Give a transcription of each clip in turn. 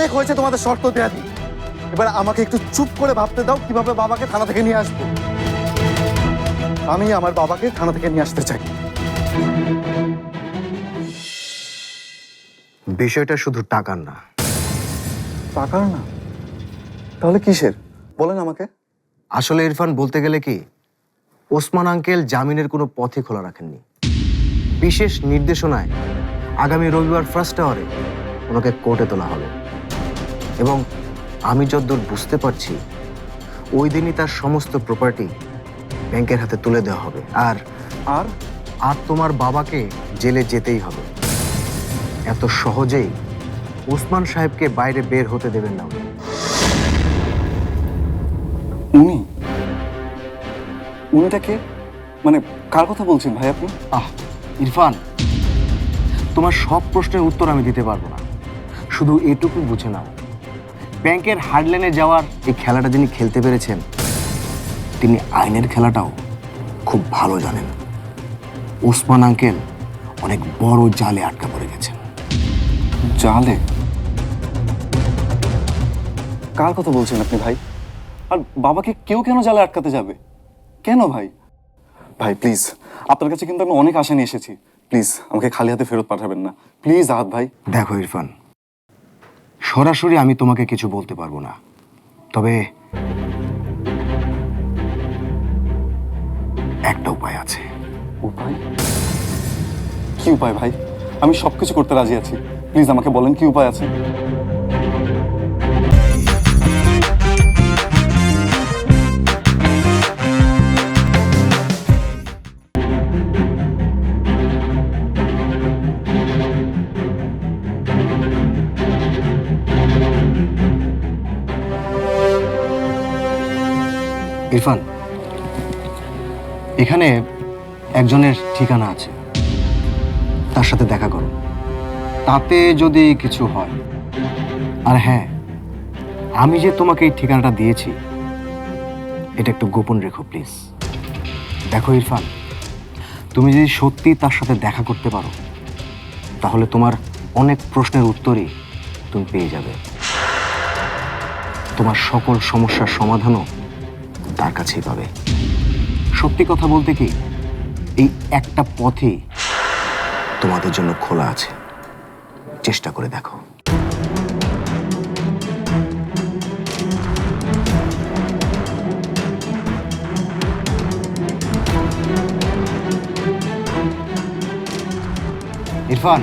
অনেক হয়েছে তোমাদের শর্ত দেয়া দি এবার আমাকে একটু চুপ করে ভাবতে দাও কীভাবে বাবাকে থানা থেকে নিয়ে আসব। আমি আমার বাবাকে থানা থেকে নিয়ে আসতে চাই। বিষয়টা শুধু টাকার না। টাকার না? তাহলে কিসের? বলেন আমাকে। আসলে ইরফান বলতে গেলে কি ওসমান আঙ্কেল জামিনের কোনো পথই খোলা রাখেননি। বিশেষ নির্দেশনায় আগামী রবিবার ফার্স্ট আওয়ারে ওনাকে কোর্টে তোলা হবে। এবং আমি যতদূর বুঝতে পারছি ওই দিনই তার সমস্ত প্রপার্টি ব্যাংকের হাতে তুলে দেওয়া হবে। আর আর আর তোমার বাবাকে জেলে যেতেই হবে। এত সহজেই ওসমান সাহেবকে বাইরে বের হতে দেবেন না উনি। উনি? উনিটা মানে কার কথা বলছেন ভাই আপনি? আহ ইরফান তোমার সব প্রশ্নের উত্তর আমি দিতে পারব না। শুধু এটুকু বুঝে নাও। ব্যাংকের হার্ডলেনে যাওয়ার এই খেলাটা যিনি খেলতে পেরেছেন, তিনি আইনের খেলাটাও খুব ভালো জানেন। ওসমান আঙ্কেল অনেক বড় জালে আটকা পড়ে গেছেন। জালে? কার কথা বলছেন আপনি ভাই? আর বাবাকে কেউ কেন জালে আটকাতে যাবে? কেন ভাই? ভাই প্লিজ আপনার কাছে কিন্তু আমি অনেক আশা নিয়ে এসেছি। প্লিজ আমাকে খালি হাতে ফেরত পাঠাবেন না। প্লিজ আহাত ভাই। দেখো, ইরফান সরাসরি আমি তোমাকে কিছু বলতে পারব না। তবে একটা উপায় আছে। উপায়? কি উপায় ভাই? আমি সবকিছু করতে রাজি আছি। প্লিজ আমাকে বলেন কি উপায় আছে। ইরফান, এখানে একজনের ঠিকানা আছে। তার সাথে দেখা করো। তাতে যদি কিছু হয়। আর হ্যাঁ আমি যে তোমাকে এই ঠিকানাটা দিয়েছি, এটা একটু গোপন রেখো, প্লিজ। দেখো ইরফান, তুমি যদি সত্যি তার সাথে দেখা করতে পারো, তাহলে তোমার অনেক প্রশ্নের উত্তরই তুমি পেয়ে যাবে। তোমার সকল সমস্যার সমাধানও তার কাছেই পাবে। সত্যি কথা বলতে কি, এই একটা পথই তোমাদের জন্য খোলা আছে। চেষ্টা করে দেখো। ইরফান।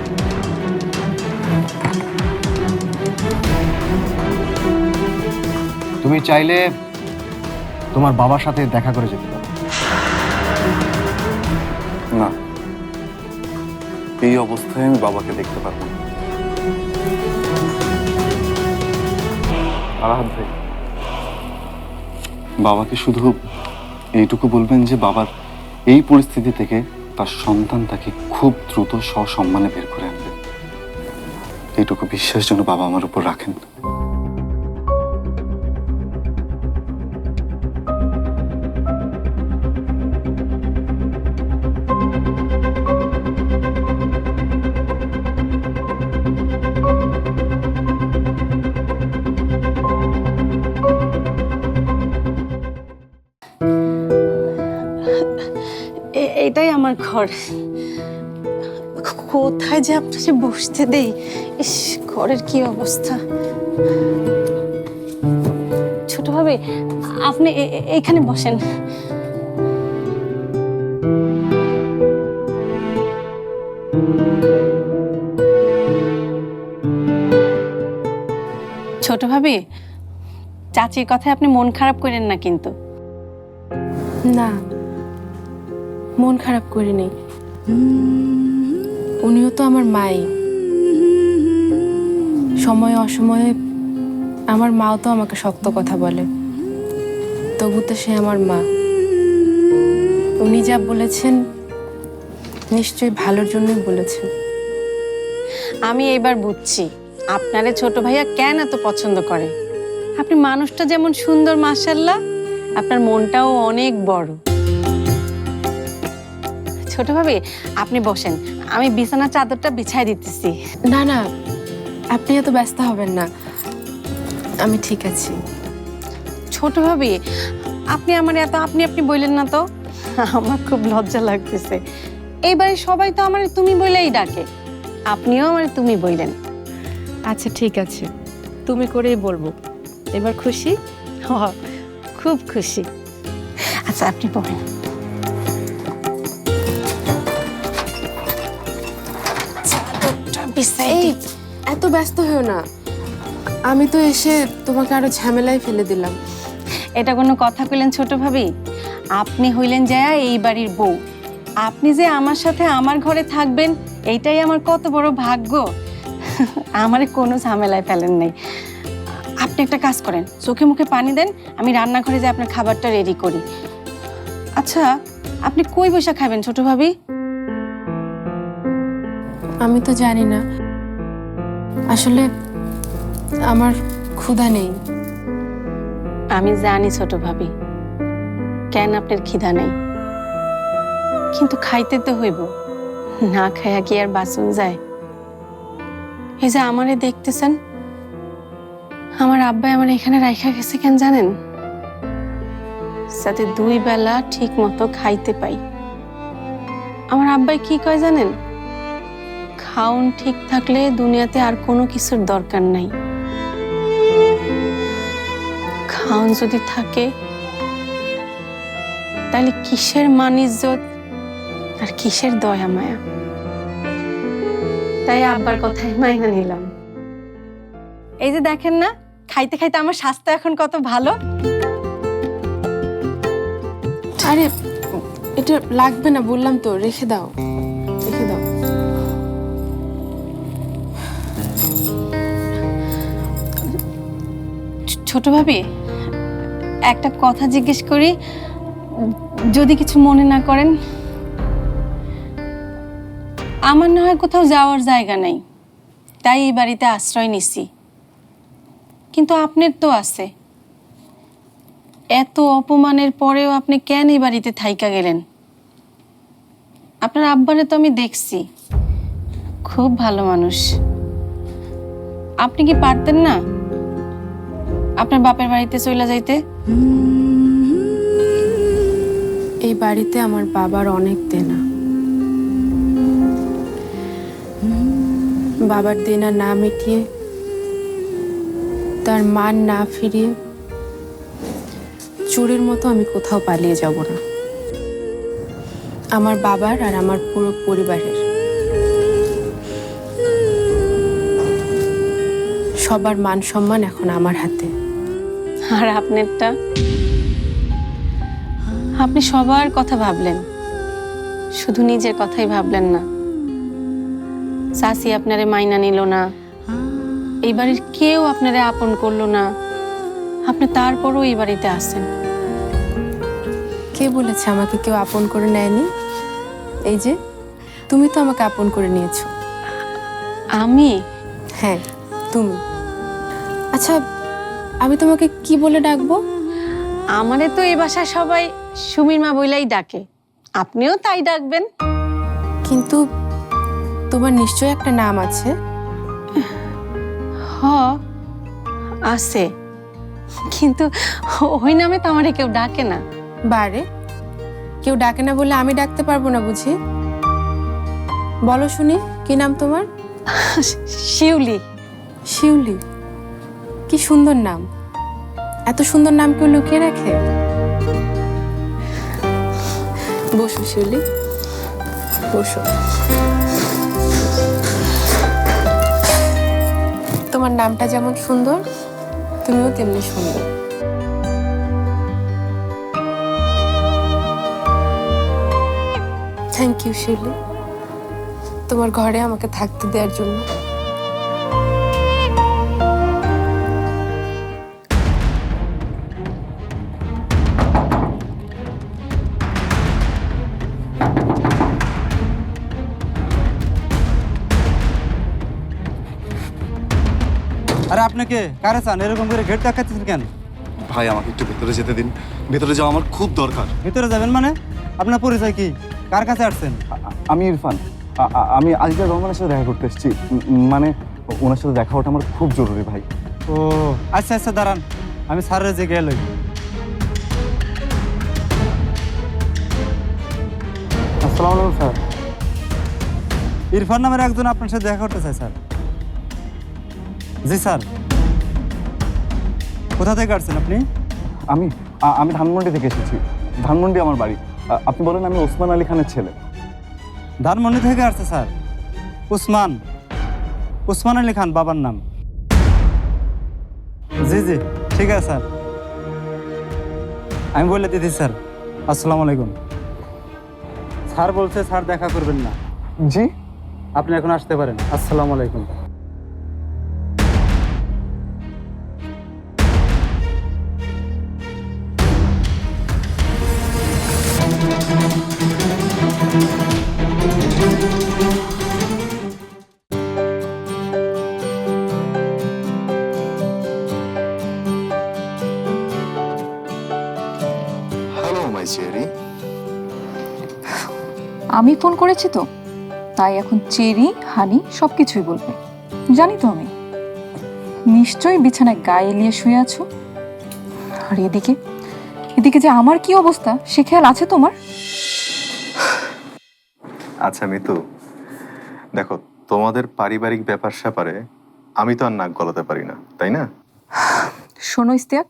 তুমি চাইলে তোমার বাবার সাথে দেখা করে যেতে পারো। না। এই অবস্থায় আমি বাবাকে দেখতে পারব বাবাকে শুধু এইটুকু বলবেন যে বাবার এই পরিস্থিতি থেকে তার সন্তান তাকে খুব দ্রুত সসম্মানে বের করে আনবে। এইটুকু বিশ্বাস যেন বাবা আমার উপর রাখেন। আমার ঘর। কোথায় যে আপনাকে বসতে দেই? ইস, ঘরের কি অবস্থা? ছোট ভাবে, আপনি এখানে বসেন। ছোট ভাবি, চাচির কথায় আপনি মন খারাপ করেন না কিন্তু। না। মন খারাপ করে নেই। উনিও তো আমার মাই। সময়ে অসময়ে আমার মাও তো আমাকে শক্ত কথা বলে। তবু তো সে আমার মা। উনি যা বলেছেন, নিশ্চয়ই ভালোর জন্যই বলেছেন। আমি এইবার বুঝছি, আপনারে ছোট ভাইয়া কেন এত পছন্দ করে? আপনি মানুষটা যেমন সুন্দর, মাশাল্লাহ, আপনার মনটাও অনেক বড়। ছোট ভাবি আপনি বসেন। আমি বিছানার চাদরটা বিছাই দিতেছি। না না আপনি এত ব্যস্ত হবেন না। আমি ঠিক আছি। ছোট ভাবি আপনি আমার এত আপনি আপনি বললেন না তো? আমার খুব লজ্জা লাগতেছে। এইবারে সবাই তো আমার তুমি বলেই ডাকে। আপনিও আমার তুমি বললেন আচ্ছা ঠিক আছে। তুমি করেই বলব। এবার খুশি? হ, খুব খুশি। আচ্ছা আপনি বলেন এই এত ব্যস্ত হয়েও না। আমি তো এসে তোমাকে আরও ঝামেলায় ফেলে দিলাম। এটা কোনো কথা কইলেন ছোট ভাবি? আপনি হইলেন জয়া এই বাড়ির বউ। আপনি যে আমার সাথে আমার ঘরে থাকবেন এইটাই আমার কত বড় ভাগ্য। আমার কোনো ঝামেলায় ফেলেন নাই। আপনি একটা কাজ করেন চোখে মুখে পানি দেন আমি রান্নাঘরে যে আপনার খাবারটা রেডি করি। আচ্ছা আপনি কই বসে খাবেন ছোট ভাবি? আমি তো জানি না। আসলে আমার ক্ষুধা নেই। আমি জানি ছোট ভাবি, কেন আপনার খিদা নেই? কিন্তু খাইতে তো হইব, না খায়া কি আর বাসন যায়? এই যে আমারে দেখতেছেন, আমার আব্বাই আমার এখানে রাইখা গেছে কেন জানেন? যাতে দুই বেলা ঠিক মতো খাইতে পাই। আমার আব্বাই কি কয় জানেন? খাউন ঠিক থাকলে দুনিয়াতে আর কোনো কিছুর দরকার নাই। খাওন যদি থাকে, তাহলে কিসের মান ইজ্জত আর কিসের দয়া মায়া? তাই আব্বার কথাই মাইনা নিলাম। এই যে দেখেন না, খাইতে খাইতে আমার স্বাস্থ্য এখন কত ভালো। আরে, এটা লাগবে না, বললাম তো, রেখে দাও। ছোট ভাবি, একটা কথা জিজ্ঞেস করি, যদি কিছু মনে না করেন, আমার না হয় কোথাও যাওয়ার জায়গা নেই, তাই এই বাড়িতে আশ্রয় নিছি। কিন্তু আপনার তো আছে। এত অপমানের পরেও আপনি কেন এই বাড়িতে থাইকা গেলেন? আপনার আব্বারে তো আমি দেখছি। খুব ভালো মানুষ। আপনি কি পারতেন না? আপনার বাপের বাড়িতে চলে যাইতে? এই বাড়িতে আমার বাবার অনেক দেনা। বাবার দেনা না মিটিয়ে, তার মান না ফিরিয়ে, চোরের মতো আমি কোথাও পালিয়ে যাব না। আমার বাবার আর আমার পুরো পরিবারের। সবার মান সম্মান এখন আমার হাতে। আর আপনারটা? আপনি সবার কথা ভাবলেন। শুধু নিজের কথাই ভাবলেন না। চাষি আপনারে মাইনা নিল না। এই বাড়ির কেউ আপনারে আপন করল না। আপনি তারপরও এই বাড়িতে আসেন কে বলেছে আমাকে কেউ আপন করে নেয়নি? এই যে তুমি তো আমাকে আপন করে নিয়েছো। আমি? হ্যাঁ তুমি। আচ্ছা আমি তোমাকে কি বলে ডাকবো? আমারে তো এ বাসায় সবাই সুমির মা বইলাই ডাকে। আপনিও তাই ডাকবেন। কিন্তু তোমার নিশ্চয়ই একটা নাম আছে। হ আছে। কিন্তু ওই নামে তো আমারে কেউ ডাকে না। বারে কেউ ডাকে না বলে আমি ডাকতে পারব না বুঝি। বলো শুনি কি নাম তোমার? শিউলি। শিউলি। কি সুন্দর নাম। এত সুন্দর নাম কেউ লুকিয়ে রাখে? বসো, শিউলি। বসো। তোমার নামটা যেমন সুন্দর, তুমিও তেমনি সুন্দর। Thank you Shiuli. তোমার ঘরে আমাকে থাকতে দেওয়ার জন্য। আপনাকে? কারে চান? এরকম করে গেট দেখাচ্ছেন কেন? ভাই আমাকে একটু ভেতরে যেতে দিন। ভেতরে যাওয়া আমার খুব দরকার। ভিতরে যাবেন মানে? আপনার পরিচয় কি? কার কাছে আসছেন? আমি ইরফান। আমি আজিজা রহমানের সাথে দেখা করতে এসেছি। মানে ওনার সাথে দেখা ওটা আমার খুব জরুরি ভাই। ও আচ্ছা আচ্ছা দাঁড়ান। আমি স্যারের যে গেল আসসালামু আলাইকুম স্যার। ইরফান নামের একজন আপনার সাথে দেখা করতে চাই স্যার। জি স্যার। কোথা থেকে আসছেন আপনি? আমি আ- আমি ধানমন্ডি থেকে এসেছি। ধানমন্ডি আমার বাড়ি। আ- আপনি বলেন আমি ওসমান আলী খানের ছেলে। ধানমন্ডি থেকে আসছে স্যার। উসমান উসমান আলী খান বাবার নাম। জি জি ঠিক আছে স্যার। আমি বলে দিদি স্যার। আসসালামু আলাইকুম। স্যার বলছে স্যার দেখা করবেন না। জি? আপনি এখন আসতে পারেন। আসসালামু আলাইকুম। চেরি আমি ফোন করেছি তো তাই এখন চেরি হানি সব কিছুই বলবে। জানি তো আমি। নিশ্চয়ই বিছানায় গায়ে এলিয়ে শুয়ে আছো। আর এদিকে এদিকে যে আমার কি অবস্থা সে খেয়াল আছে তোমার? আচ্ছা মিতু দেখো তোমাদের পারিবারিক ব্যাপার স্যাপারে আমি তো আর নাক গলাতে পারি না তাই না? শোনো ইস্তিয়াক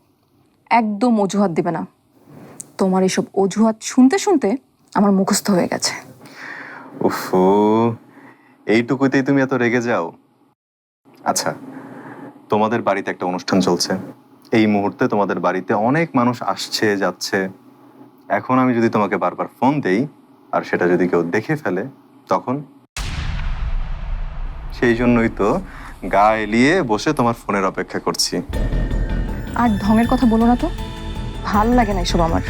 একদম অজুহাত দিবে না। তোমার এসব অজুহাত শুনতে শুনতে আমার মুখস্থ হয়ে গেছে। উফু এইটুকুতেই তুমি এত রেগে যাও। আচ্ছা তোমাদের বাড়িতে একটা অনুষ্ঠান চলছে। এই মুহূর্তে তোমাদের বাড়িতে অনেক মানুষ আসছে যাচ্ছে। এখন আমি যদি তোমাকে বারবার ফোন দেই আর সেটা যদি কেউ দেখে ফেলে তখন? সেই জন্যই তো গা এলিয়ে বসে তোমার ফোনের অপেক্ষা করছি। আর ঢঙের কথা বলো না তো। ভালো লাগে না এসব আমার।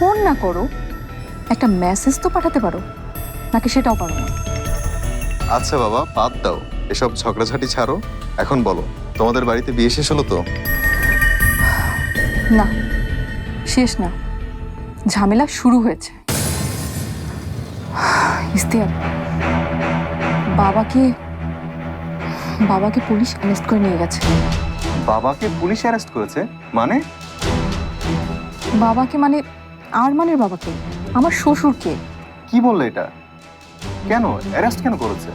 ফোন না করো একটা মেসেজ তো পাঠাতে পারো নাকি সেটাও পারো না? আচ্ছা বাবা বাদ দাও। এসব ঝগড়াঝাটি ছাড়ো। এখন বলো তোমাদের বাড়িতে বিয়ে শেষ হলো তো? না শেষ না। ঝামেলা শুরু হয়েছে। ইস্তিয়ার বাবাকে বাবাকে পুলিশ অ্যারেস্ট করে নিয়ে গেছে। বাবাকে পুলিশ অ্যারেস্ট করেছে? মানে? বাবাকে মানে আর মানের বাবাকে? আমার শ্বশুরকে? কি বললে এটা? কেন? অ্যারেস্ট কেন করেছে?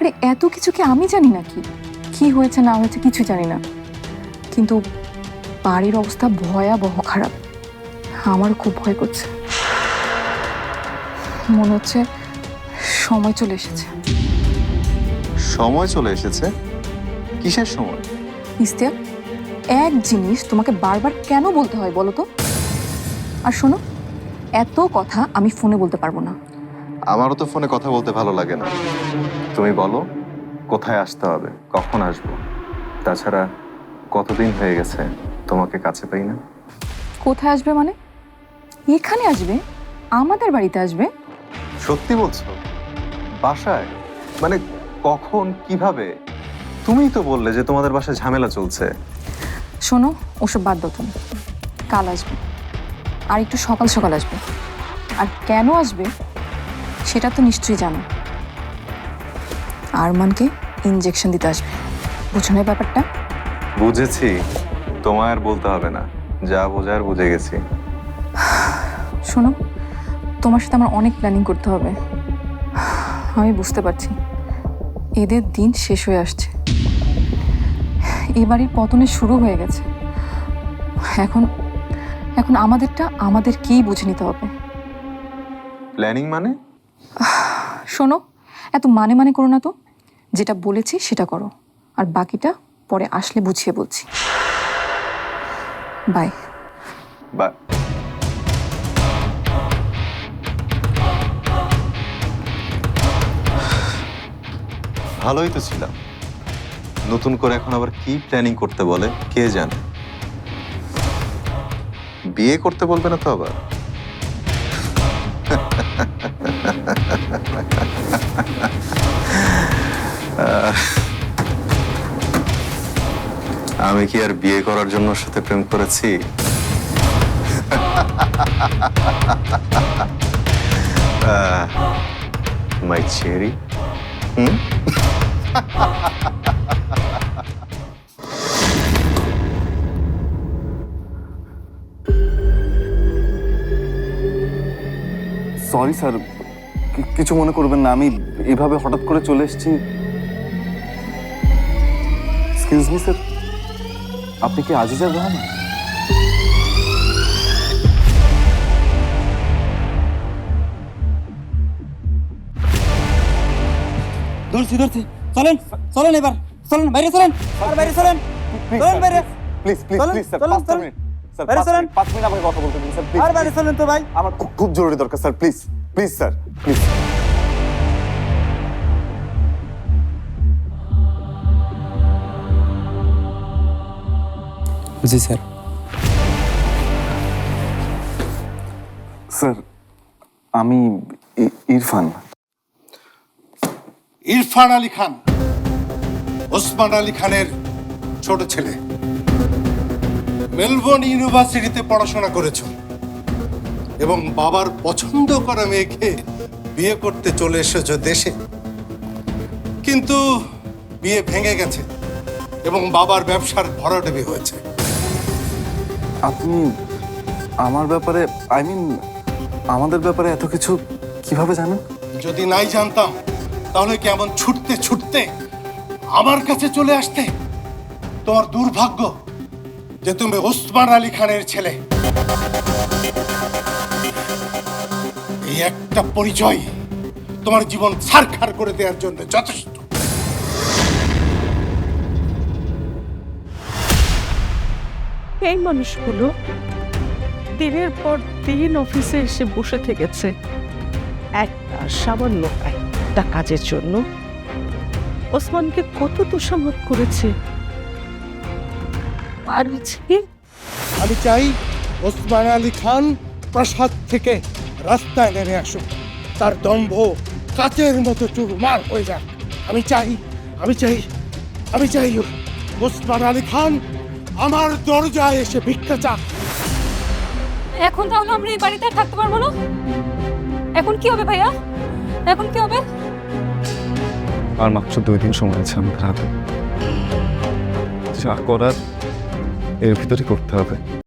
আরে এত কিছু কি আমি জানি নাকি? কি হয়েছে না হয়েছে কিছু জানি না। কিন্তু বাড়ির অবস্থা ভয়াবহ খারাপ। আমার খুব ভয় করছে। মনে হচ্ছে সময় চলে এসেছে। সময় চলে এসেছে? কিসের সময়? ইস্তিয়াক এক জিনিস তোমাকে বারবার কেন বলতে হয় বলো তো? আর শোনো এত কথা আমি ফোনে বলতে পারব না। আমারও তো ফোনে কথা বলতে ভালো লাগে না। তুমি বলো কোথায় আসতে হবে কখন আসব? তাছাড়া কতদিন হয়ে গেছে তোমাকে কাছে পাই না? কোথায় আসবে মানে? এখানে আসবে? আমাদের বাড়িতে আসবে? সত্যি বলছো? বাসায়? মানে কখন কীভাবে? তুমিই তো বললে যে তোমাদের বাসায় ঝামেলা চলছে। শোনো ওসব বাদ দাও তুমি। কাল আসবে। আর একটু সকাল সকাল আসবে। আর কেন আসবে সেটা তো নিশ্চয়ই জানো। আরমানকে ইঞ্জেকশন দিতে আসবে। বুঝো না ব্যাপারটা? বুঝেছি। তোমায় আর বলতে হবে না। যা বোঝার বুঝে গেছি। শোনো তোমার সাথে আমার অনেক প্ল্যানিং করতে হবে। আমি বুঝতে পারছি। এদের দিন শেষ হয়ে আসছে। এ বাড়ির পতনের শুরু হয়ে গেছে। এখন এখন আমাদেরটা আমাদেরকেই বুঝে নিতে হবে। প্ল্যানিং মানে? শোনো এত মানে মানে করো না তো। যেটা বলেছি সেটা করো। আর বাকিটা পরে আসলে বুঝিয়ে বলছি। বাই বাই ভালোই তো ছিলাম। নতুন করে এখন আবার কি প্ল্যানিং করতে বলে কে জানে? বিয়ে করতে বলবে না তো আবার? আমি কি আর বিয়ে করার জন্য সাথে প্রেম করেছি? My cherry hmm? Sorry sir কিছু মনে করবেন না আমি এভাবে হঠাৎ করে চলে এসেছি। এক্সকিউজ মি স্যার আপনি কি আজিজার রহমান? ধরছি ধরছি। চলেন চলেন এবার। চলেন বাইরে চলেন। আর বাইরে চলেন। চলেন বাইরে। প্লিজ প্লিজ প্লিজ স্যার চলেন। মিনিট স্যার বাইরে পাঁচ চলেন। মিনিট পাঁচ মিনিট আমাকে কথা বলতে দিন স্যার প্লিজ আর বাইরে চলেন তো ভাই। আমার খুব খুব জরুরি দরকার sir please please sir please G sir sir আমি ই- ইরফান। ইরফান আলী খান ওসমান আলী খানের ছোট ছেলে। মেলবোর্ন ইউনিভার্সিটিতে পড়াশোনা করেছ এবং বাবার পছন্দ করা মেয়েকে বিয়ে করতে চলে এসেছ দেশে। কিন্তু বিয়ে ভেঙে গেছে এবং বাবার ব্যবসার ভরাডুবি হয়েছে। আপনি আমার ব্যাপারে আই মিন আমাদের ব্যাপারে এত কিছু কীভাবে জানেন? যদি নাই জানতাম তাহলে কেমন ছুটতে ছুটতে আমার কাছে চলে আসতে তোমার দুর্ভাগ্য যে তুমি ওসমান আলী খানের ছেলে। এই একটা পরিচয় তোমার জীবন ছারখার করে দেওয়ার জন্য যথেষ্ট। এই মানুষগুলো দিনের পর দিন অফিসে এসে বসে থেকেছে। একটা সামান্য একটা কাজের জন্য। ওসমানকে কত তোষামত করেছে? আজকে আমি চাই ওসমান আলী খান প্রাসাদ থেকে রাস্তায় নেমে আসুক। তার দম্ভ কাচের মতো চুরমার হয়ে যাক। আমি চাই আমি চাই আমি চাই ওসমান আলী খান আমার দরজায় এসে ভিক্ষা চাক। এখন তাহলে আমরা এই বাড়িতে আর থাকতে পারব না? এখন কি হবে ভাইয়া? এখন কি হবে? আর মাত্র দুই দিন সময় আছে আমাদের হাতে। যা করার এর ভিতরে করতে হবে।